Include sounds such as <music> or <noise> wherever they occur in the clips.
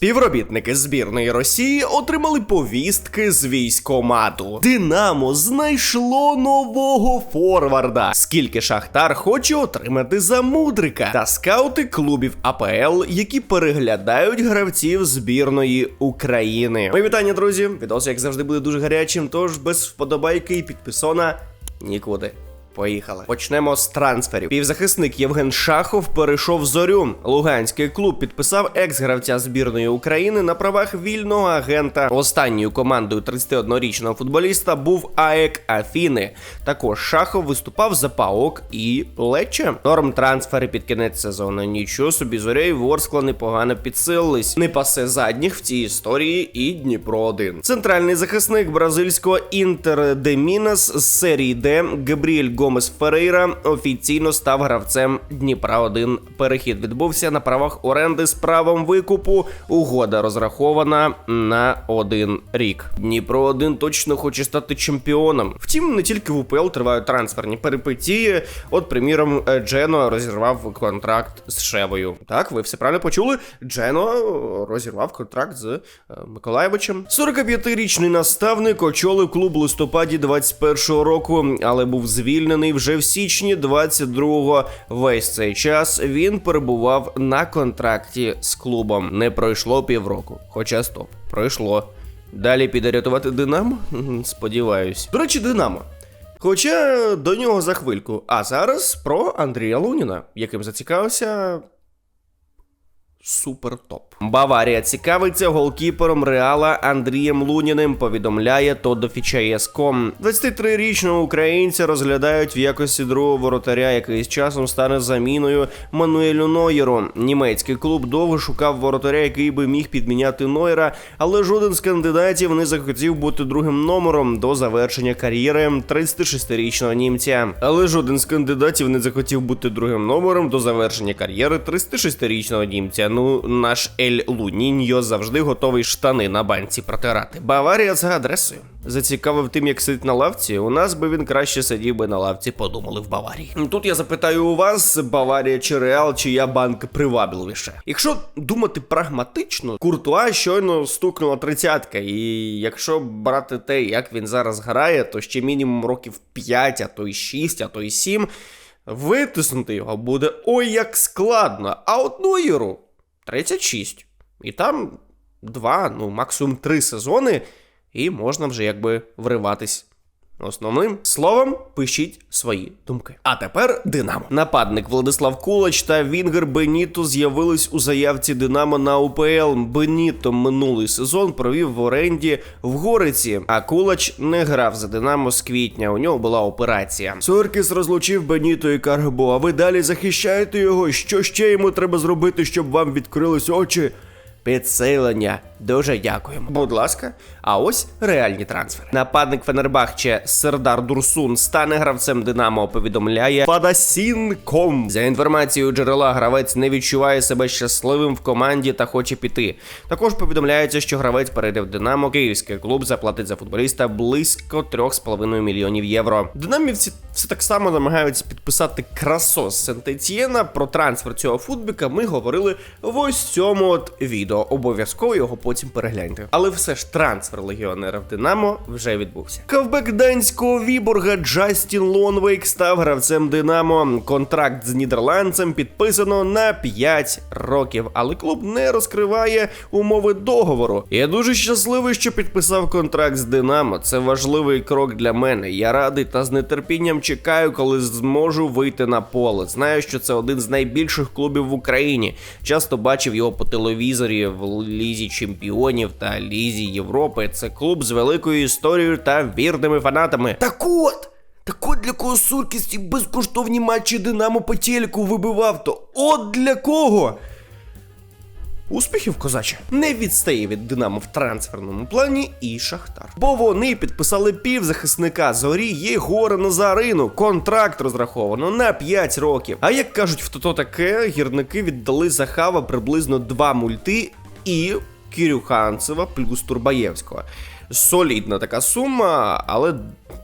Співробітники збірної Росії отримали повістки з військомату. Динамо знайшло нового форварда. Скільки Шахтар хоче отримати за мудрика та скаути клубів АПЛ, які переглядають гравців збірної України. Мої вітання, друзі. Відос, як завжди, буде дуже гарячим. Тож без вподобайки і підписона нікуди. Поїхали. Почнемо з трансферів. Півзахисник Євген Шахов перейшов в зорю. Луганський клуб підписав екс-гравця збірної України на правах вільного агента. Останньою командою 31-річного футболіста був АЕК Афіни. Також Шахов виступав за ПАОК і Лече. Норм трансфери під кінець сезону. Нічого собі зоря і Ворскла непогано підсилились. Не пасе задніх в цій історії і Дніпро 1 Центральний захисник бразильського Інтер де Мінас з серії Д Габріель Гомес Ферейра офіційно став гравцем Дніпра 1 Перехід відбувся на правах оренди з правом викупу. Угода розрахована на один рік. Дніпро 1 точно хоче стати чемпіоном. Втім, не тільки в УПЛ тривають трансферні перипетії. От, приміром, Джено розірвав контракт з Шевою. Так, ви все правильно почули. Джено розірвав контракт з е, Миколаєвичем. 45-річний наставник очолив клуб листопаді 21-го року, але був звільнений вже в січні 22-го. Весь цей час він перебував на контракті з клубом. Не пройшло півроку. Хоча стоп, пройшло. Далі піде рятувати Динамо? Сподіваюсь. До речі, Динамо. Хоча до нього за хвильку. А зараз про Андрія Луніна, яким зацікавився Супер топ. Баварія цікавиться голкіпером Реала Андрієм Луніним. Повідомляє Тодофічаєском. 23-річного українця розглядають в якості другого воротаря, який з часом стане заміною Мануелю Нойеру. Німецький клуб довго шукав воротаря, який би міг підміняти Нойера, але жоден з кандидатів не захотів бути другим номером до завершення кар'єри 36-річного німця. Але жоден з кандидатів не захотів бути другим номером до завершення кар'єри 36-річного німця. Ну, наш Ель Луніньо завжди готовий штани на банці протирати. Баварія за адресою. Зацікавив тим, як сидить на лавці. У нас би він краще сидів би на лавці, подумали в Баварії. Тут я запитаю у вас, Баварія чи Реал, чия банк привабливіше. Якщо думати прагматично, Куртуа щойно стукнула тридцятка, і якщо брати те, як він зараз грає, то ще мінімум років 5, а то й 6, а то й 7, витиснути його буде ой як складно. А от Нойеру 36. І там два, ну максимум три сезони, і можна вже якби вриватись. Основним словом, пишіть свої думки. А тепер Динамо. Нападник Владислав Кулач та Вінгер Беніто з'явились у заявці Динамо на УПЛ. Беніто минулий сезон провів в оренді в Гориці, а Кулач не грав за Динамо з квітня. У нього була операція. Соркіс розлучив Беніто і Каргбо. А ви далі захищаєте його? Що ще йому треба зробити, щоб вам відкрились очі? Підсилення. Дуже дякуємо. Будь ласка, а ось реальні трансфери. Нападник Фенербахче Сердар Дурсун стане гравцем Динамо. Повідомляє Падасін.ком. За інформацією джерела, гравець не відчуває себе щасливим в команді та хоче піти. Також повідомляється, що гравець перейде в Динамо. Київський клуб заплатить за футболіста близько 3,5 мільйонів євро. Динамівці все так само намагаються підписати красо з Сентетієна. Про трансфер цього футбіка ми говорили в ось цьому от відео. Обов'язково його потім перегляньте. Але все ж трансфер легіонера в Динамо вже відбувся. Кавбек данського Віборга Джастін Лонвейк став гравцем Динамо. Контракт з нідерландцем підписано на 5 років, але клуб не розкриває умови договору. Я дуже щасливий, що підписав контракт з Динамо. Це важливий крок для мене. Я радий та з нетерпінням чекаю, коли зможу вийти на поле. Знаю, що це один з найбільших клубів в Україні. Часто бачив його по телевізорі в лізі чемпіонів та лізі Європи. Це клуб з великою історією та вірними фанатами. Так от! Так от для кого Суркіс ці безкоштовні матчі Динамо по телеку вибивав, то от для кого? Успіхів, козаче, не відстає від Динамо в трансферному плані і Шахтар. Бо вони підписали півзахисника зорі Єгора Назарину. Контракт розраховано на 5 років. А як кажуть в тото таке, гірники віддали за хава приблизно 2 мульти і Кірюханцева плюс Турбаєвського. солідна така сума, але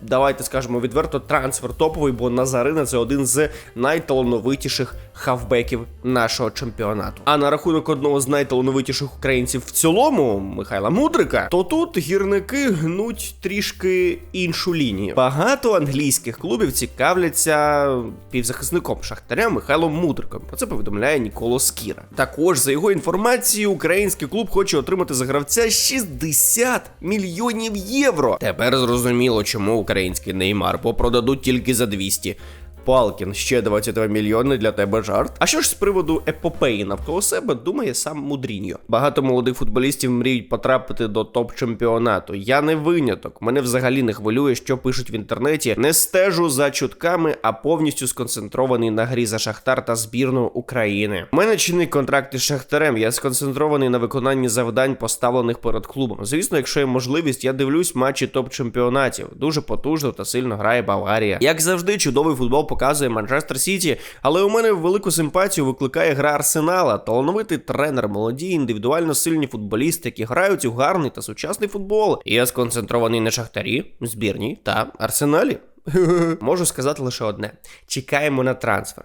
давайте скажемо відверто, трансфер топовий, бо Назарина це один з найталановитіших хавбеків нашого чемпіонату. А на рахунок одного з найталановитіших українців в цілому, Михайла Мудрика, то тут гірники гнуть трішки іншу лінію. Багато англійських клубів цікавляться півзахисником Шахтаря Михайлом Мудриком. Про це повідомляє Ніколо Скіра. Також за його інформацією, український клуб хоче отримати за гравця 60 мільйонів євро. Тепер зрозуміло, чому український Неймар попродадуть тільки за 200. Палкін, ще 22 мільйони для тебе жарт. А що ж з приводу епопеї навколо себе думає сам Мудріньо? Багато молодих футболістів мріють потрапити до топ-чемпіонату. Я не виняток. Мене взагалі не хвилює, що пишуть в інтернеті. Не стежу за чутками, а повністю сконцентрований на грі за Шахтар та збірну України. У мене чинний контракт із Шахтарем. Я сконцентрований на виконанні завдань, поставлених перед клубом. Звісно, якщо є можливість, я дивлюсь матчі топ-чемпіонатів. Дуже потужно та сильно грає Баварія. Як завжди, чудовий футбол показує Манчестер Сіті, але у мене велику симпатію викликає гра Арсенала, талановитий тренер, молоді, індивідуально сильні футболісти, які грають у гарний та сучасний футбол. І я сконцентрований на шахтарі, збірній та арсеналі. <laughs> Можу сказати лише одне: чекаємо на трансфер.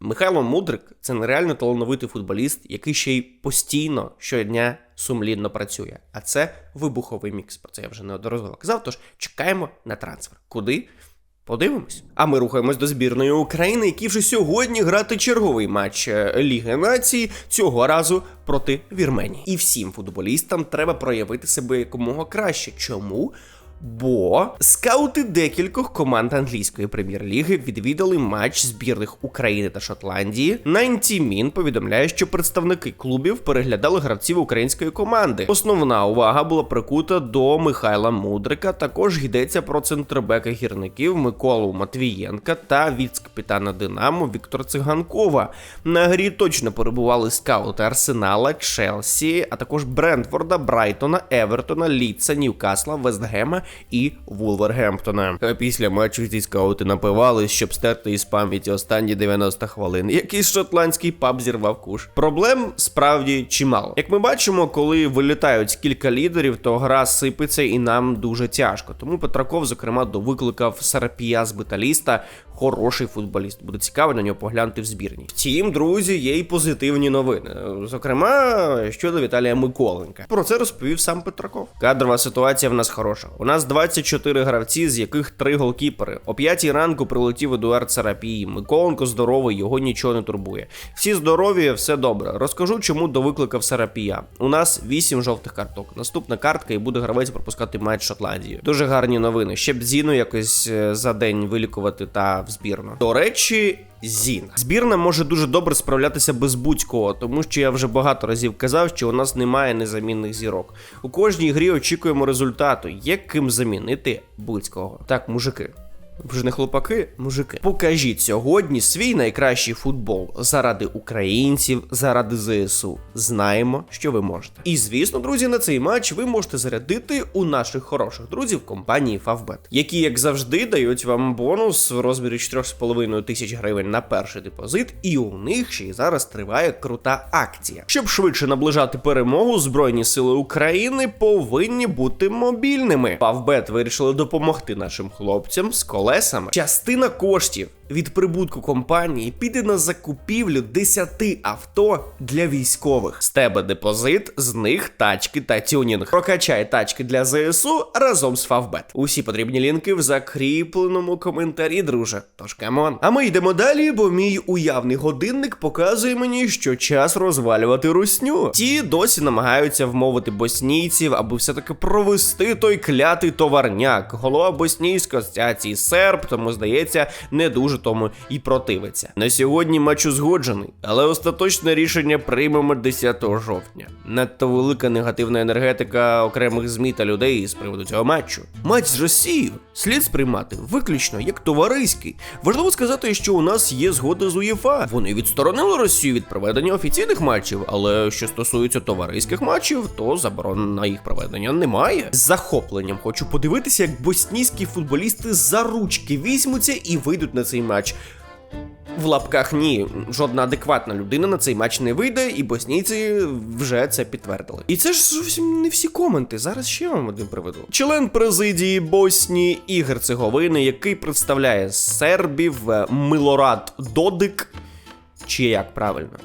Михайло Мудрик це нереально талановитий футболіст, який ще й постійно щодня сумлінно працює. А це вибуховий мікс. Про це я вже неодноразово казав. Тож чекаємо на трансфер. Куди? Подивимось. А ми рухаємось до збірної України, які вже сьогодні грати черговий матч е, Ліги Нації цього разу проти Вірменії. І всім футболістам треба проявити себе якомога краще. Чому? Бо скаути декількох команд англійської прем'єр-ліги відвідали матч збірних України та Шотландії. Найн повідомляє, що представники клубів переглядали гравців української команди. Основна увага була прикута до Михайла Мудрика. Також йдеться про центрбека гірників Миколу Матвієнка та віц-капітана Динамо Віктора Циганкова. На грі точно перебували скаути Арсенала, Челсі, а також Брентфорда, Брайтона, Евертона, Ліца, Ньюкасла, Вестгема і Вулвергемптона. Після матчу ці скаути напивались, щоб стерти із пам'яті останні 90 хвилин. Якийсь шотландський паб зірвав куш. Проблем справді чимало. Як ми бачимо, коли вилітають кілька лідерів, то гра сипеться і нам дуже тяжко. Тому Петраков, зокрема, довикликав Сарапія з металіста. Хороший футболіст, буде цікаво на нього поглянути в збірні. Втім, друзі, є й позитивні новини. Зокрема, щодо Віталія Миколенка. Про це розповів сам Петраков. Кадрова ситуація в нас хороша. У нас 24 гравці, з яких 3 голкіпери. О 5 ранку прилетів Едуард Сарапій. Миколенко здоровий, його нічого не турбує. Всі здорові, все добре. Розкажу, чому довикликав Сарапія. У нас 8 жовтих карток. Наступна картка і буде гравець пропускати матч Шотландії. Дуже гарні новини. Ще б Зіну якось е, за день вилікувати та в збірну. До речі. Зін збірна може дуже добре справлятися без будь-кого, тому що я вже багато разів казав, що у нас немає незамінних зірок. У кожній грі очікуємо результату, є ким замінити будь-кого. Так, мужики. Ж не хлопаки, мужики. Покажіть сьогодні свій найкращий футбол заради українців, заради ЗСУ. Знаємо, що ви можете. І звісно, друзі, на цей матч ви можете зарядити у наших хороших друзів компанії Favbet, які, як завжди, дають вам бонус в розмірі 4,5 тисяч гривень на перший депозит, і у них ще й зараз триває крута акція. Щоб швидше наближати перемогу, Збройні сили України повинні бути мобільними. Favbet вирішили допомогти нашим хлопцям з колесами. Частина коштів від прибутку компанії піде на закупівлю 10 авто для військових. З тебе депозит, з них тачки та тюнінг. Прокачай тачки для ЗСУ разом з Favbet. Усі потрібні лінки в закріпленому коментарі, друже. Тож камон. А ми йдемо далі, бо мій уявний годинник показує мені, що час розвалювати русню. Ті досі намагаються вмовити боснійців, аби все-таки провести той клятий товарняк. Голова боснійської асоціації серб, тому здається, не дуже тому і противиться. На сьогодні матч узгоджений, але остаточне рішення приймемо 10 жовтня. Надто велика негативна енергетика окремих змі та людей з приводу цього матчу. Матч з Росією слід сприймати виключно як товариський. Важливо сказати, що у нас є згода з УЄФА. Вони відсторонили Росію від проведення офіційних матчів, але що стосується товариських матчів, то заборон на їх проведення немає. З захопленням хочу подивитися, як боснійські футболісти за ручки візьмуться і вийдуть на цей матч. В лапках ні, жодна адекватна людина на цей матч не вийде, і боснійці вже це підтвердили. І це ж зовсім не всі коменти. Зараз ще вам один приведу. Член президії Боснії і Герцеговини, який представляє сербів е, Милорад Додик, чи як правильно?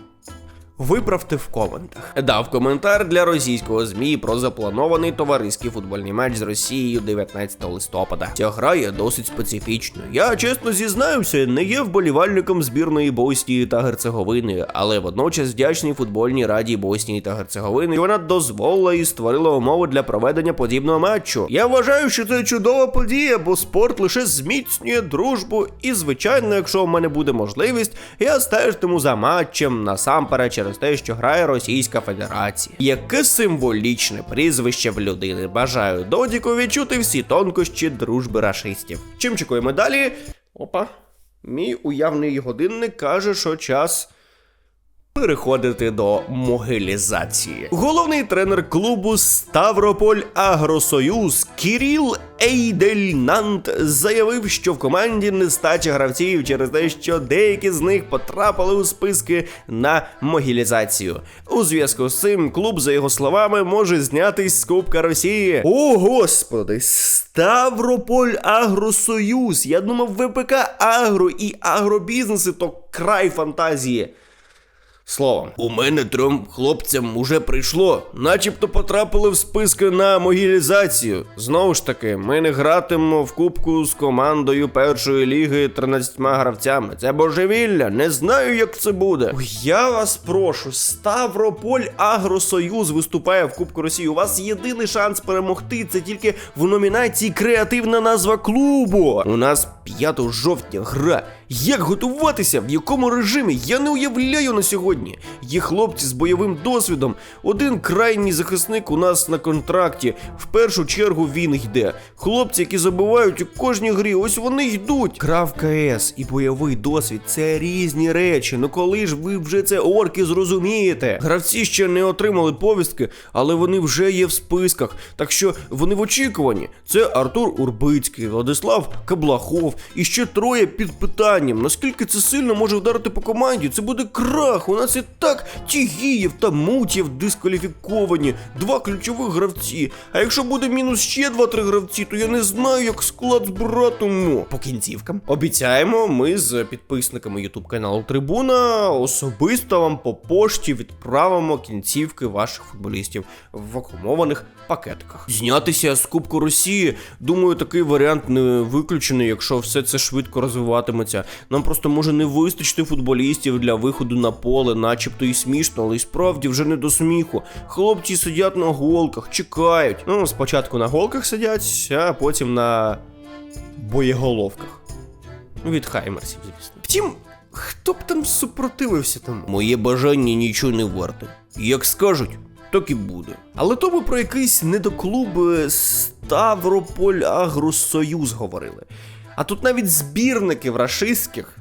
Виправте в коментах. Дав коментар для російського ЗМІ про запланований товариський футбольний матч з Росією 19 листопада. Ця гра є досить специфічною. Я чесно зізнаюся, не є вболівальником збірної Боснії та Герцеговини, але водночас вдячний футбольній раді Боснії та Герцеговини. що Вона дозволила і створила умови для проведення подібного матчу. Я вважаю, що це чудова подія, бо спорт лише зміцнює дружбу. І звичайно, якщо в мене буде можливість, я стежитиму за матчем насамперед через те, що грає Російська Федерація. Яке символічне прізвище в людини. Бажаю Додіку відчути всі тонкощі дружби рашистів. Чим чекуємо далі? Опа. Мій уявний годинник каже, що час. Переходити до могилізації. Головний тренер клубу Ставрополь Агросоюз Кіріл Ейдельнант заявив, що в команді нестача гравців через те, що деякі з них потрапили у списки на могилізацію. У зв'язку з цим клуб, за його словами, може знятись з Кубка Росії. О, господи, Ставрополь Агросоюз. Я думав, ВПК Агро і агробізнеси то край фантазії. Словом, у мене трьом хлопцям уже прийшло, начебто потрапили в списки на могілізацію. Знову ж таки, ми не гратимемо в кубку з командою першої ліги 13 гравцями. Це божевілля, не знаю, як це буде. Ой, я вас прошу, Ставрополь Агросоюз виступає в Кубку Росії. У вас єдиний шанс перемогти. Це тільки в номінації Креативна назва клубу. У нас 5 жовтня гра. Як готуватися? В якому режимі? Я не уявляю на сьогодні. Є хлопці з бойовим досвідом. Один крайній захисник у нас на контракті. В першу чергу він йде. Хлопці, які забувають у кожній грі, ось вони йдуть. Гра в КС і бойовий досвід це різні речі. Ну коли ж ви вже це орки зрозумієте? Гравці ще не отримали повістки, але вони вже є в списках. Так що вони в очікуванні. Це Артур Урбицький, Владислав Каблахов і ще троє під питанням. Наскільки це сильно може вдарити по команді? Це буде крах. У нас і так Тігієв та Мутєв дискваліфіковані, два ключових гравці. А якщо буде мінус ще два-три гравці, то я не знаю, як склад збиратиму. По кінцівкам. Обіцяємо, ми з підписниками Ютуб каналу Трибуна особисто вам по пошті відправимо кінцівки ваших футболістів в вакуумованих пакетиках. Знятися з Кубку Росії. Думаю, такий варіант не виключений, якщо все це швидко розвиватиметься. Нам просто може не вистачити футболістів для виходу на поле, начебто і смішно, але й справді вже не до сміху. Хлопці сидять на голках, чекають. Ну, спочатку на голках сидять, а потім на боєголовках. Від Хаймерсів, звісно. Втім, хто б там супротивився тому? Моє бажання нічого не варте. Як скажуть, так і буде. Але то ми про якийсь недоклуб е, Ставрополь Агросоюз говорили. А тут навіть збірників рашистських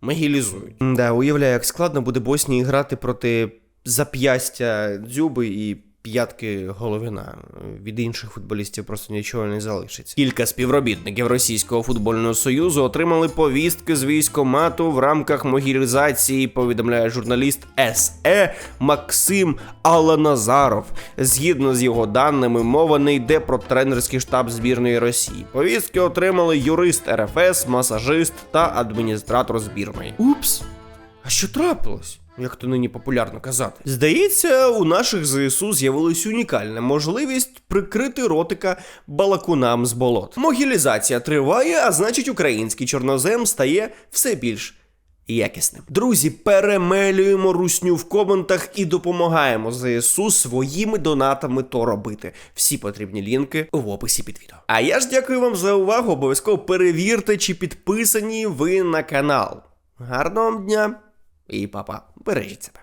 могилізують. Да, уявляю, як складно буде Боснії грати проти зап'ястя дзюби і п'ятки головина. Від інших футболістів просто нічого не залишиться. Кілька співробітників Російського футбольного союзу отримали повістки з військомату в рамках могілізації, повідомляє журналіст СЕ Максим Аланазаров. Згідно з його даними, мова не йде про тренерський штаб збірної Росії. Повістки отримали юрист РФС, масажист та адміністратор збірної. Упс, а що трапилось? Як то нині популярно казати, здається, у наших ЗСУ з'явилась унікальна можливість прикрити ротика балакунам з болот. Могілізація триває, а значить, український чорнозем стає все більш якісним. Друзі, перемелюємо русню в коментах і допомагаємо ЗСУ своїми донатами то робити. Всі потрібні лінки в описі під відео. А я ж дякую вам за увагу. Обов'язково перевірте, чи підписані ви на канал. Гарного вам дня! І папа, бережіть себе.